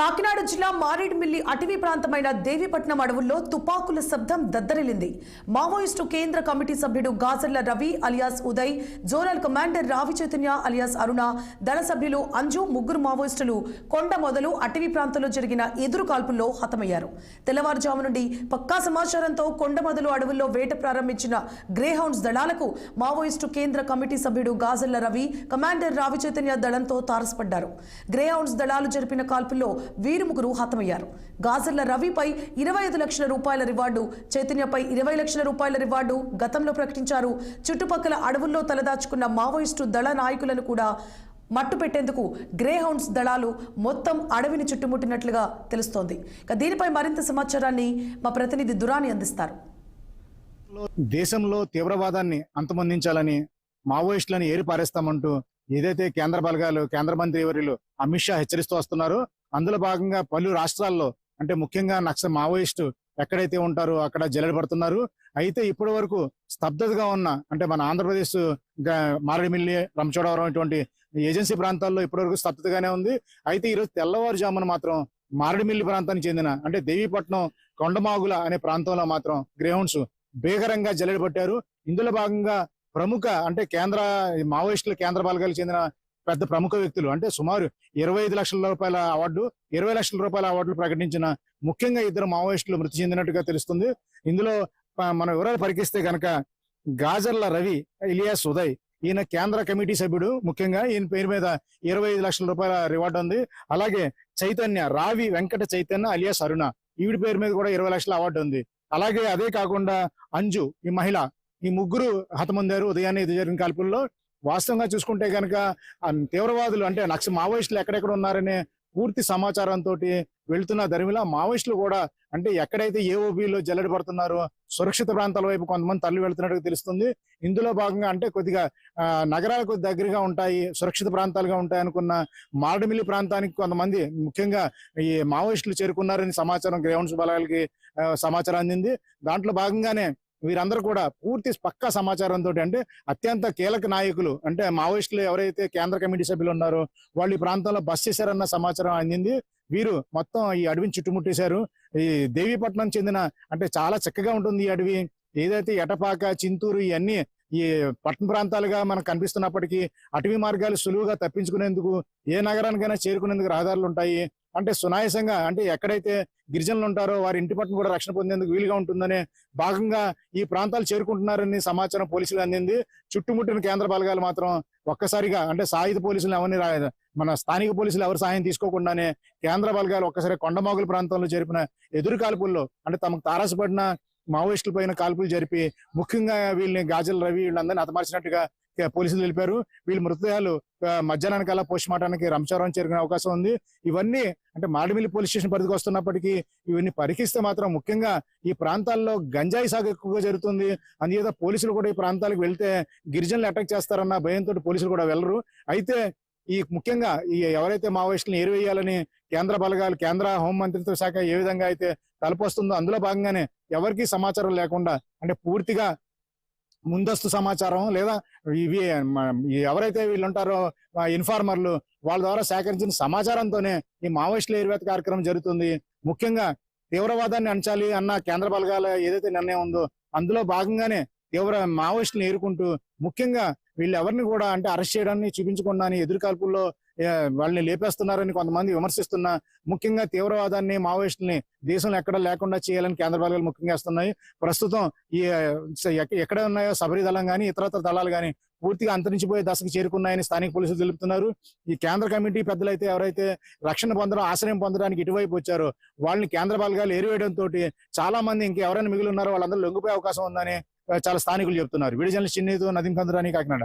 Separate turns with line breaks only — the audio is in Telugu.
కాకినాడ జిల్లా మారేడుమిల్లి అటవీ ప్రాంతమైన దేవిపట్నం అడవుల్లో తుపాకుల శబ్దం దద్దరిల్లింది. మావోయిస్టు కేంద్ర కమిటీ సభ్యుడు Gajarla Ravi alias Uday zonal commander Ravi Chaitanya alias అరుణ దళ సభ్యులు అంజు ముగ్గురు మావోయిస్టులు కొండ మొదలు అటవీ ప్రాంతంలో జరిగిన ఎదురు కాల్పుల్లో హతమయ్యారు. తెల్లవారుజాము నుండి పక్కా సమాచారంతో కొండ మొదలు అడవుల్లో వేట ప్రారంభించిన గ్రేహౌండ్స్ దళాలకు మావోయిస్టు కేంద్ర కమిటీ సభ్యుడు గాజర్ల రవి కమాండర్ రావి చైతన్య దళంతో తారసపడ్డారు. గ్రేహౌండ్స్ దళాలు జరిపిన కాల్పుల్లో వీరు ముగ్గురు హతమయ్యారు. గాజర్ల రవిపై ఇరవై ఐదు లక్షల రూపాయల రివార్డు చైతన్యపై ఇరవై లక్షల రూపాయల రివార్డు గతంలో ప్రకటించారు. చుట్టుపక్కల అడవుల్లో తలదాచుకున్న మావోయిస్టు దళ నాయకులను కూడా మట్టు పెట్టేందుకు గ్రేహౌండ్స్ దళాలు మొత్తం అడవిని చుట్టుముట్టినట్లుగా తెలుస్తోంది. ఇక దీనిపై మరింత సమాచారాన్ని మా ప్రతినిధి దురాని అందిస్తారు.
దేశంలో తీవ్రవాదాన్ని అంతమొందించాలని మావోయిస్టులను ఏరిపారేస్తామంటూ ఏదైతే కేంద్ర బలగాలు కేంద్ర మంత్రి వర్యులు అమిత్ షా హెచ్చరిస్తూ వస్తున్నారో అందులో భాగంగా పలు రాష్ట్రాల్లో అంటే ముఖ్యంగా నక్స మావోయిస్టు ఎక్కడైతే ఉంటారో అక్కడ జల్లెడబడుతున్నారు అయితే ఇప్పటి వరకు స్తబ్దతగా ఉన్న అంటే మన ఆంధ్రప్రదేశ్ మారేడుమిల్లి రంచోడవరం ఇటువంటి ఏజెన్సీ ప్రాంతాల్లో ఇప్పటివరకు స్తబ్దతగానే ఉంది. అయితే ఈరోజు తెల్లవారుజామున మాత్రం మారేడుమిల్లి ప్రాంతానికి చెందిన అంటే దేవీపట్నం కొండమాగుల అనే ప్రాంతంలో మాత్రం గ్రేహౌండ్స్ భీకరంగా జల్లెడబట్టారు ఇందులో భాగంగా ప్రముఖ అంటే కేంద్ర మావోయిస్టుల కేంద్ర బలగాలకు చెందిన పెద్ద ప్రముఖ వ్యక్తులు. అంటే సుమారు ఇరవై ఐదు లక్షల రూపాయల అవార్డు ఇరవై లక్షల రూపాయల అవార్డులు ప్రకటించిన ముఖ్యంగా ఇద్దరు మావోయిస్టులు మృతి చెందినట్టుగా తెలుస్తుంది. ఇందులో మన వివరాలు పరికిస్తే కనుక గాజర్ల రవి ఇలియాస్ ఉదయ్ ఈయన కేంద్ర కమిటీ సభ్యుడు ముఖ్యంగా. ఈయన పేరు మీద ఇరవై ఐదు లక్షల రూపాయల రివార్డు ఉంది. అలాగే చైతన్య రావి వెంకట చైతన్య అలియాస్ అరుణ ఈవిడి పేరు మీద కూడా ఇరవై లక్షల అవార్డు ఉంది. అలాగే అదే కాకుండా అంజు ఈ మహిళ ఈ ముగ్గురు హతమందారు ఉదయాన్నే ఇది జరిగిన కాల్పుల్లో వాస్తవంగా చూసుకుంటే కనుక ఆ తీవ్రవాదులు అంటే నక్స మావోయిస్టులు ఎక్కడెక్కడ ఉన్నారనే పూర్తి సమాచారంతో వెళ్తున్న ధర్మిల మావోయిస్టులు కూడా అంటే ఎక్కడైతే ఏఓబిలో జల్లడి పడుతున్నారో సురక్షిత ప్రాంతాల వైపు కొంతమంది తల్లి వెళ్తున్నట్టుగా తెలుస్తుంది. ఇందులో భాగంగా అంటే కొద్దిగా నగరాలకు దగ్గరగా ఉంటాయి సురక్షిత ప్రాంతాలుగా ఉంటాయి అనుకున్న మారడమిల్లి ప్రాంతానికి కొంతమంది ముఖ్యంగా ఈ మావోయిస్టులు చేరుకున్నారని సమాచారం గ్రౌండ్స్ బలాలకి సమాచారం అందింది. దాంట్లో భాగంగానే వీరందరూ కూడా పూర్తి పక్కా సమాచారంతో అంటే అత్యంత కీలక నాయకులు అంటే మావోయిస్టులు ఎవరైతే కేంద్ర కమిటీ సభ్యులు ఉన్నారో వాళ్ళు ఈ ప్రాంతంలో బస్ చేశారన్న సమాచారం అందింది. వీరు మొత్తం ఈ అడవిని చుట్టుముట్టేశారు. ఈ దేవీపట్నం చెందిన అంటే చాలా చక్కగా ఉంటుంది ఈ అడవి. ఏదైతే ఎటపాక చింతూరు ఇవన్నీ ఈ పట్టణ ప్రాంతాలుగా మనకు కనిపిస్తున్నప్పటికీ అటవీ మార్గాలు సులువుగా తప్పించుకునేందుకు ఏ నగరానికైనా చేరుకునేందుకు రహదారులు ఉంటాయి. అంటే సునాయాసంగా అంటే ఎక్కడైతే గిరిజనులు ఉంటారో వారి ఇంటి పట్టును కూడా రక్షణ పొందేందుకు వీలుగా ఉంటుందనే భాగంగా ఈ ప్రాంతాలు చేరుకుంటున్నారని సమాచారం పోలీసులు అందింది. చుట్టుముట్టిన కేంద్ర బలగాలు మాత్రం ఒక్కసారిగా అంటే సాయుధ పోలీసులు ఎవరిని రా- మన స్థానిక పోలీసులు ఎవరు సహాయం తీసుకోకుండానే కేంద్ర బలగాలు ఒక్కసారి కొండమోగుల ప్రాంతంలో జరిపిన ఎదురు కాల్పుల్లో అంటే తమకు తారసపడిన మావోయిస్టుల పైన కాల్పులు జరిపి ముఖ్యంగా వీళ్ళని గాజుల రవి వీళ్ళందరినీ అతమార్చినట్టుగా పోలీసులు తెలిపారు. వీళ్ళ మృతదేహాలు ఆ, మధ్యాహ్నానికల్లా పోస్ట్ మార్టానికి రంచారం చేరుకునే అవకాశం ఉంది. ఇవన్నీ అంటే మాడిమిల్లి పోలీస్ స్టేషన్ పరిధికి వస్తున్నప్పటికీ ఇవన్నీ పరికిస్తే మాత్రం ముఖ్యంగా ఈ ప్రాంతాల్లో గంజాయి సాగు ఎక్కువగా జరుగుతుంది. అందుచేత పోలీసులు కూడా ఈ ప్రాంతాలకు వెళ్తే గిరిజనులు అటాక్ చేస్తారన్న భయంతో పోలీసులు కూడా వెళ్ళరు. అయితే ఈ ముఖ్యంగా ఈ ఎవరైతే మావోయిస్టులను ఏరివేయాలని కేంద్ర బలగాలు కేంద్ర హోం మంత్రిత్వ శాఖ ఏ విధంగా అయితే తలపొస్తుందో అందులో భాగంగానే ఎవరికీ సమాచారం లేకుండా అంటే పూర్తిగా ముందస్తు సమాచారం లేదా ఇవి ఎవరైతే వీళ్ళు ఉంటారో ఇన్ఫార్మర్లు వాళ్ళ ద్వారా సేకరించిన సమాచారంతోనే ఈ మావోయిస్టుల ఏరివేత కార్యక్రమం జరుగుతుంది. ముఖ్యంగా తీవ్రవాదాన్ని అంచాలి అన్న కేంద్ర బలగాల ఏదైతే నిర్ణయం ఉందో అందులో భాగంగానే తీవ్ర మావోయిస్టులను ఏరుకుంటూ ముఖ్యంగా వీళ్ళు ఎవరిని కూడా అంటే అరెస్ట్ చేయడాన్ని చూపించకుండా ఎదురు కాల్పుల్లో వాళ్ళని లేపేస్తున్నారని కొంతమంది విమర్శిస్తున్నా ముఖ్యంగా తీవ్రవాదాన్ని మావోయిస్టుల్ని దేశంలో ఎక్కడ లేకుండా చేయాలని కేంద్ర బలగాలు ముఖ్యంగా వేస్తున్నాయి ప్రస్తుతం ఈ ఎక్కడ ఉన్నాయో సబరి దళం కానీ ఇతరత్ర దళాలు కానీ పూర్తిగా అంతరించిపోయే దశకు చేరుకున్నాయని స్థానిక పోలీసులు తెలుపుతున్నారు. ఈ కేంద్ర కమిటీ పెద్దలైతే ఎవరైతే రక్షణ పొందడం ఆశ్రయం పొందడానికి ఇటువైపు వచ్చారో వాళ్ళని కేంద్ర బలగాలు ఏరివేయడంతో చాలా మంది ఇంకెవరైనా మిగిలి ఉన్నారో వాళ్ళందరూ లొంగిపోయే అవకాశం ఉందని చాలా స్థానికులు చెప్తున్నారు. విడిజనల్ చిన్నీతో నదీం కందురాని కాకినాడ.